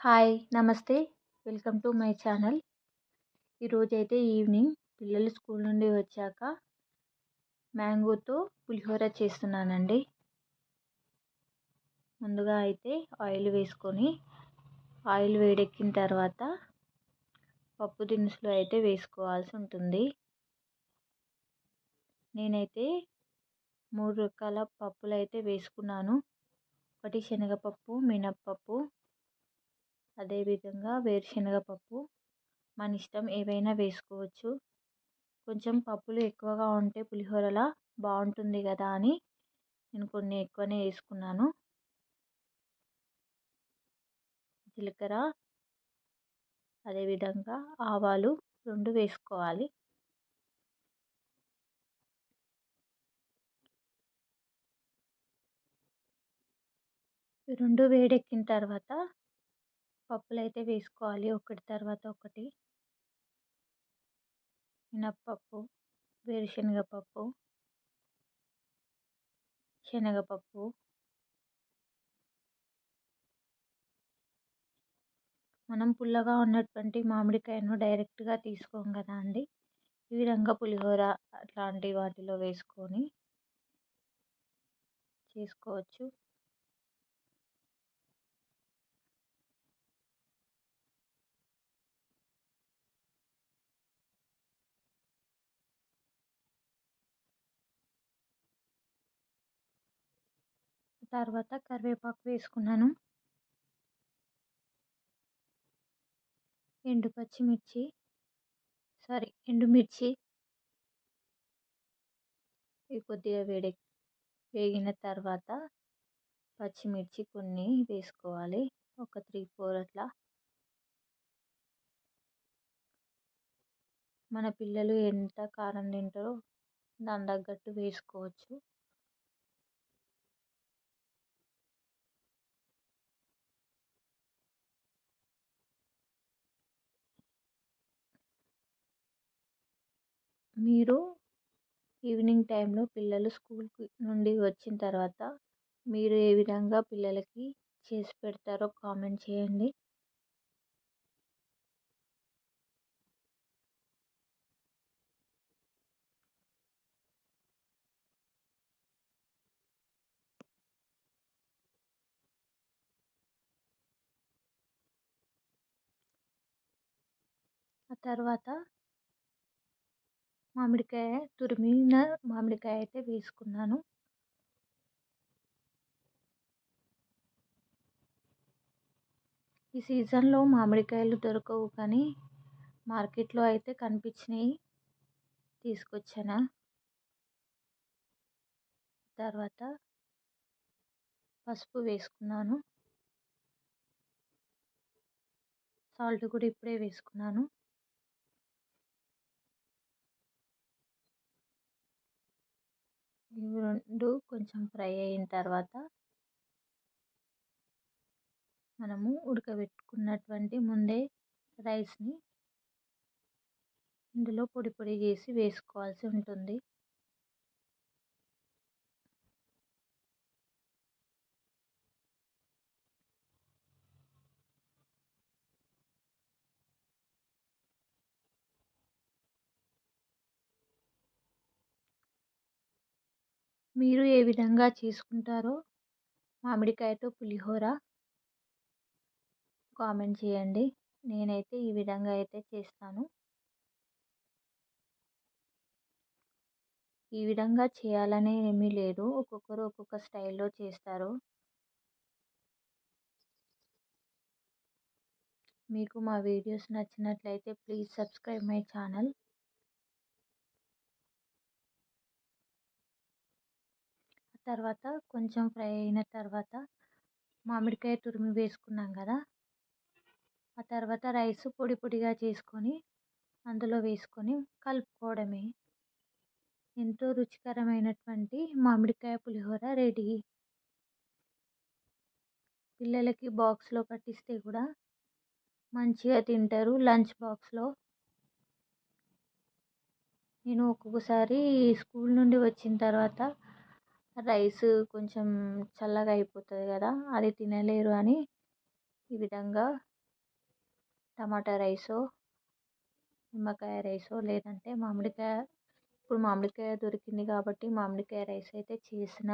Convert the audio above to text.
Hi నమస్తే. Welcome to my channel. ఈరోజైతే evening పిల్లలు స్కూల్ నుండి వచ్చాక మ్యాంగోతో పులిహోర చేస్తున్నానండి. ముందుగా అయితే ఆయిల్ వేసుకొని ఆయిల్ వేడెక్కిన తర్వాత పప్పు దినుసులు అయితే వేసుకోవాల్సి ఉంటుంది. నేనైతే మూడు రకాల పప్పులు అయితే వేసుకున్నాను. ఒకటి శనగపప్పు మినప్పప్పు అదేవిధంగా వేరుశనగపప్పు మన ఇష్టం ఏవైనా వేసుకోవచ్చు. కొంచెం పప్పులు ఎక్కువగా ఉంటే పులిహోరలా బాగుంటుంది కదా అని నేను కొన్ని ఎక్కువనే వేసుకున్నాను. జీలకర్ర అదేవిధంగా ఆవాలు రెండు వేసుకోవాలి. రెండు వేడెక్కిన తర్వాత పప్పులు అయితే వేసుకోవాలి ఒకటి తర్వాత ఒకటి. మినప్పప్పు వేరుశనగపప్పు. శనగపప్పు. మనం పుల్లగా ఉన్నటువంటి మామిడికాయను డైరెక్ట్గా తీసుకోం కదా అండి. ఈ విధంగా పులిహోర అట్లాంటి వాటిలో వేసుకొని చేసుకోవచ్చు. తర్వాత కరివేపాకు వేసుకున్నాను. ఎండు పచ్చిమిర్చి సారీ ఎండుమిర్చి ఇవి కొద్దిగా వేడి వేగిన తర్వాత పచ్చిమిర్చి కొన్ని వేసుకోవాలి. ఒక త్రీ ఫోర్ అట్లా. మన పిల్లలు ఎంత కారం తింటారో దాని తగ్గట్టు వేసుకోవచ్చు. మీరు ఈవినింగ్ టైంలో పిల్లలు స్కూల్ నుండి వచ్చిన తర్వాత మీరు ఏ విధంగా పిల్లలకి చేసి పెడతారో కామెంట్ చేయండి. ఆ తర్వాత మామిడికాయ తురిమిన మామిడికాయ అయితే వేసుకున్నాను. ఈ సీజన్లో మామిడికాయలు దొరకవు కానీ మార్కెట్లో అయితే కనిపించినాయి. తీసుకొచ్చాను. తర్వాత పసుపు వేసుకున్నాను. సాల్ట్ కూడా ఇప్పుడే వేసుకున్నాను. ఇవి రెండు కొంచెం ఫ్రై అయిన తర్వాత మనము ఉడకబెట్టుకున్నటువంటి ముందే రైస్ని ఇందులో పొడి పొడి చేసి వేసుకోవాల్సి ఉంటుంది. మీరు ఏ విధంగా చేసుకుంటారో? మామిడికాయతో పులిహోర. కామెంట్ చేయండి. నేనైతే ఈ విధంగా అయితే చేస్తాను. ఈ విధంగా చేయాలనే ఏమీ లేదు. ఒక్కొక్కరు ఒక్కొక్క స్టైల్లో చేస్తారు. మీకు మా వీడియోస్ నచ్చినట్లయితే ప్లీజ్ సబ్స్క్రైబ్ మై ఛానల్. తర్వాత కొంచెం ఫ్రై అయిన తర్వాత మామిడికాయ తురిమి వేసుకున్నాం కదా ఆ తర్వాత రైస్ పొడి పొడిగా చేసుకొని అందులో వేసుకొని కలుపుకోవడమే. ఎంతో రుచికరమైనటువంటి మామిడికాయ పులిహోర రెడీ. పిల్లలకి బాక్స్లో కట్టిస్తే కూడా మంచిగా తింటారు లంచ్ బాక్స్లో. నేను ఒక్కొక్కసారి స్కూల్ నుండి వచ్చిన తర్వాత రైస్ కొంచెం చల్లగా అయిపోతుంది కదా అది తినలేరు అని ఈ విధంగా టమాటా రైసో నిమ్మకాయ రైసో లేదంటే మామిడికాయ ఇప్పుడు మామిడికాయ దొరికింది కాబట్టి మామిడికాయ రైస్ అయితే చేసిన